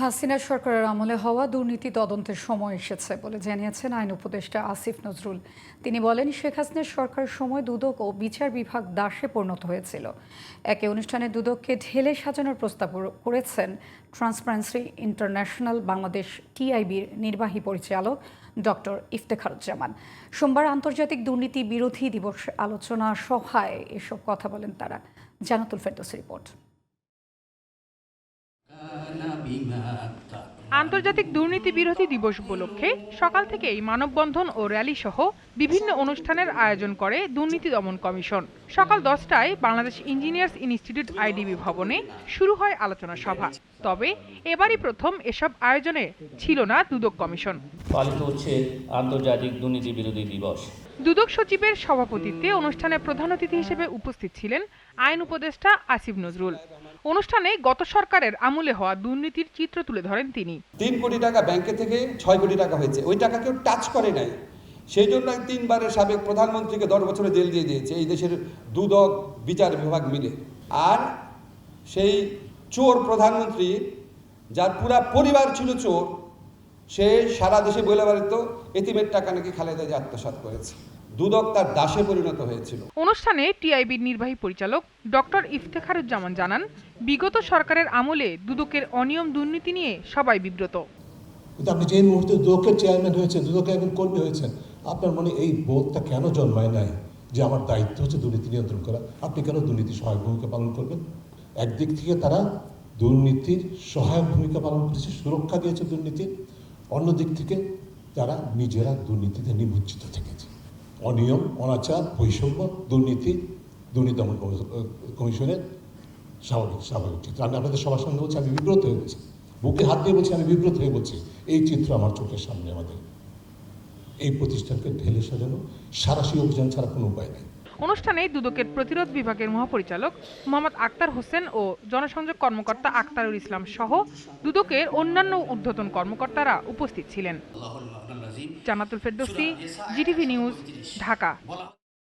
হাসিনা সরকারের আমলে হওয়া দুর্নীতি তদন্তের সময় এসেছে বলে জানিয়েছেন আইন উপদেষ্টা আসিফ নজরুল। তিনি বলেন, শেখ হাসিনার সরকারের সময় দুদক ও বিচার বিভাগ দাসে পরিণত হয়েছিল। একে অনুষ্ঠানে দুদককে ঢেলে সাজানোর প্রস্তাব করেছেন ট্রান্সপারেন্সি ইন্টারন্যাশনাল বাংলাদেশ টিআইবির নির্বাহী পরিচালক ডক্টর ইফতেখারুজ্জামান। সোমবার আন্তর্জাতিক দুর্নীতি বিরোধী দিবস আলোচনা সভায় এসব কথা বলেন তারা। জানাতুল ফেরদৌস রিপোর্ট। আন্তর্জাতিক দুর্নীতি বিরোধী দিবস উপলক্ষে সকাল থেকেই মানববন্ধন ও র্যালি সহ বিভিন্ন অনুষ্ঠানের আয়োজন করে দুর্নীতি দমন কমিশন। সকাল দশটায় বাংলাদেশ ইঞ্জিনিয়ার্স ইনস্টিটিউট আইডিবি ভবনে শুরু হয় আলোচনা সভা। তবে এবারই প্রথম এসব আয়োজনে ছিল না দুদক কমিশন। পালিত হচ্ছে আন্তর্জাতিক দুর্নীতি বিরোধী দিবস। দুদক সচিবের সভাপতিত্বে অনুষ্ঠানে প্রধান অতিথি হিসেবে উপস্থিত ছিলেন আইন উপদেষ্টা আসিফ নজরুল। অনুষ্ঠানে গত সরকারের আমলে হওয়া দুর্নীতির চিত্র তুলে ধরেন তিনি। তিন কোটি টাকা ব্যাংকে থেকে ছয় কোটি টাকা হয়েছে। ওই টাকা কেউ টাচ করে নাই। সেই জন্য তিনবারের সাবেক প্রধানমন্ত্রীকে দশ বছরে জেল দিয়ে দিয়েছে। এই দেশের দুদক বিচার বিভাগ মিলে। আর সেই চোর প্রধানমন্ত্রী, যার পুরা পরিবার ছিল চোর সে সারা দেশে বলে বেড়াত এতিমের টাকা নাকি খালেদা যে আত্মসাৎ করেছে। দুদক তার দাসে পরিণত হয়েছিল। অনুষ্ঠানে টিআইবির নির্বাহী পরিচালক ডক্টর ইফতেখারুজ্জামান জানান বিগত সরকারের আমলে দুদকের অনিয়ম দুর্নীতি নিয়ে সবাই বিব্রত। কিন্তু আপনি যে মুহূর্তে দুদকের চেয়ারম্যান হয়েছেন দুদকের একজন কর্মী হয়েছেন আপনার মনে এই বোধটা কেন জন্মায় নাই যে আমার দায়িত্ব হচ্ছে দুর্নীতি নিয়ন্ত্রণ করা? আপনি কেন দুর্নীতি সহায়ক ভূমিকা পালন করবেন? একদিক থেকে তারা দুর্নীতির সহায়ক ভূমিকা পালন করেছে সুরক্ষা দিয়েছে দুর্নীতির অন্য দিক থেকে তারা নিজেরা দুর্নীতিতে নিমজ্জিত থেকেছে। অনিয়ম, অনাচার, বৈষম্য, দুর্নীতি দুর্নীতি দমন কমি- কমিশনের স্বাভাবিক স্বাভাবিক চিত্র। আমি আপনাদের সবার সঙ্গে বলছি, আমি বিব্রত হয়ে বলছি। বুকে হাত দিয়ে বলছি, আমি বিব্রত হয়ে বলছি। এই চিত্র আমার চোখের সামনে আমাদের। এই প্রতিষ্ঠানকে ঢেলে সাজানো, সারাশি অভিযান ছাড়া কোনো উপায় নেই। অনুষ্ঠানে দুদকের প্রতিরোধ বিভাগের মহাপরিচালক মোহাম্মদ আক্তার হোসেন ও জনসংযোগ কর্মকর্তা আক্তারুল ইসলাম সহ দুদকের অন্যান্য ঊর্ধ্বতন কর্মকর্তারা উপস্থিত ছিলেন। Jannatul Ferdousi GTV news Dhaka.